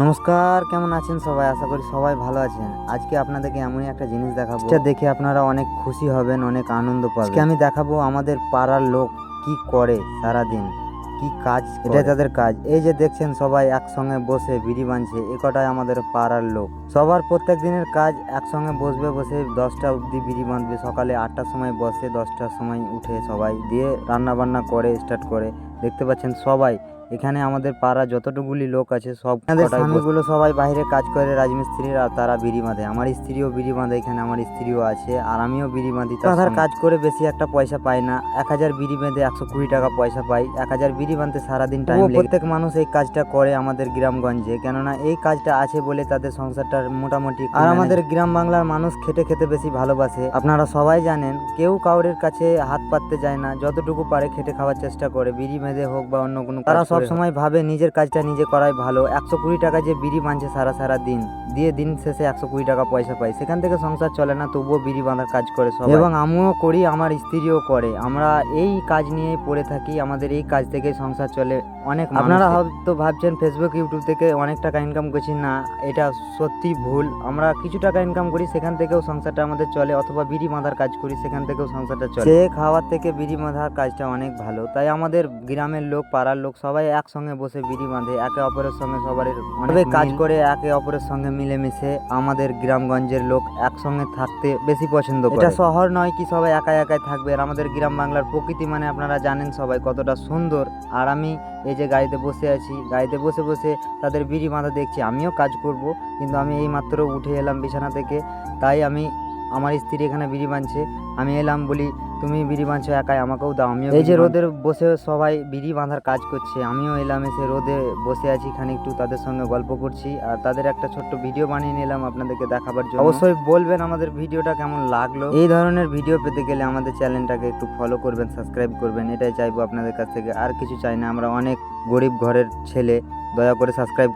নমস্কার কেমন আছেন সবাই? আশা করি সবাই ভালো আছেন। আজকে আপনাদেরকে এমনই একটা জিনিস দেখাবো। যেটা দেখে আপনারা অনেক খুশি হবেন অনেক আনন্দ পাবেন। আজকে আমি দেখাবো আমাদের পাড়ার লোক কি করে সারা দিন কি কাজ এটা তাদের কাজ। এই যে দেখছেন সবাই একসঙ্গে বসে বিড়ি বাঁধছে এ কটাই আমাদের পাড়ার লোক। সবার প্রত্যেক দিনের কাজ একসঙ্গে বসবে বসে দশটা অবধি বিড়ি বাঁধবে সকালে আটটার সময় বসে দশটার সময় উঠে সবাই দিয়ে রান্না বান্না করে স্টার্ট করে। দেখতে পাচ্ছেন সবাই এখানে আমাদের পাড়া যতটুকুলি লোক আছে সব আমাদের স্বামীগুলো সবাই বাইরে কাজ করে রাজমিস্ত্রির আর তারা বিড়ি বাঁধে। আমার স্ত্রীও বিড়ি বাঁধে এখানে আমার স্ত্রীও আছে আর আমিও বিড়ি বাঁধি তার কাজ করে বেশি একটা পয়সা পাই না। এক হাজার বিড়ি বেঁধে একশো কুড়ি টাকা পয়সা পাই। এক হাজার বিড়ি বাঁধতে সারাদিন টাইম প্রত্যেক মানুষ এই কাজটা করে আমাদের গ্রামগঞ্জে। কেননা এই কাজটা আছে বলে তাদের সংসারটা মোটামুটি আর আমাদের গ্রাম বাংলার মানুষ খেটে খেতে বেশি ভালোবাসে। আপনারা সবাই জানেন কেউ কাউরের কাছে হাত পাততে যায় না। যতটুকু পারে খেটে খাওয়ার চেষ্টা করে। বিড়ি বেঁধে হোক বা অন্য কোনো তারা সব সময় ভাবে নিজের কাজটা নিজে করাই ভালো। একশো কুড়ি টাকা যে বিড়ি বাঁধছে সারা সারা দিন দিয়ে দিন শেষে একশো কুড়ি টাকা পয়সা পাই সেখান থেকে সংসার চলে না তবুও বিড়ি বাঁধার কাজ করে সব এবং আমিও করি আমার স্ত্রীও করে। আমরা এই কাজ নিয়েই পড়ে থাকি আমাদের এই কাজ থেকে সংসার চলে অনেক আপনারা হয়তো ভাবছেন ফেসবুক ইউটিউব থেকে অনেক টাকা ইনকাম করছি। না এটা সত্যি ভুল। আমরা কিছু টাকা ইনকাম করি সেখান থেকেও সংসারটা আমাদের চলে। অথবা বিড়ি বাঁধার কাজ করি সেখান থেকেও সংসারটা চলে। সে খাওয়ার থেকে বিড়ি বাঁধার কাজটা অনেক ভালো। তাই আমাদের গ্রামের লোক পাড়ার লোক সবাই একসঙ্গে বসে বিড়ি বাঁধে একে অপরের সঙ্গে সবারই অনেক কাজ করে একে অপরের সঙ্গে মিলেমিশে আমাদের গ্রামগঞ্জের লোক একসঙ্গে থাকতে বেশি পছন্দ করে। এটা শহর নয় কি সবাই একা একাই থাকবে আর আমাদের গ্রাম বাংলার প্রকৃতি মানে আপনারা জানেন সবাই কতটা সুন্দর। আর আমি এই যে গাড়িতে বসে আছি গাড়িতে বসে বসে তাদের বিড়ি বাঁধা দেখছি আমিও কাজ করব কিন্তু আমি এই মাত্র উঠে এলাম বিছানা থেকে তাই আমি আমার স্ত্রী এখানে বিড়ি বাঁধছে আমি এলাম বলি তুমি বিড়ি বাঁধছো একাই আমাকেও দাও আমিও এই যে রোদের বসে সবাই বিড়ি বাঁধার কাজ করছে আমিও এলাম এসে রোদে বসে আছি খানিক একটু তাদের সঙ্গে গল্প করছি আর তাদের একটা ছোট্ট ভিডিও বানিয়ে নিলাম আপনাদেরকে দেখাবার জন্য। অবশ্যই বলবেন আমাদের ভিডিওটা কেমন লাগল। এই ধরনের ভিডিও পেতে গেলে আমাদের চ্যানেলটাকে একটু ফলো করবেন সাবস্ক্রাইব করবেন এটাই চাইব আপনাদের কাছ থেকে আর কিছু চাই না আমরা অনেক গরিব ঘরের ছেলে দয়া করে সাবস্ক্রাইব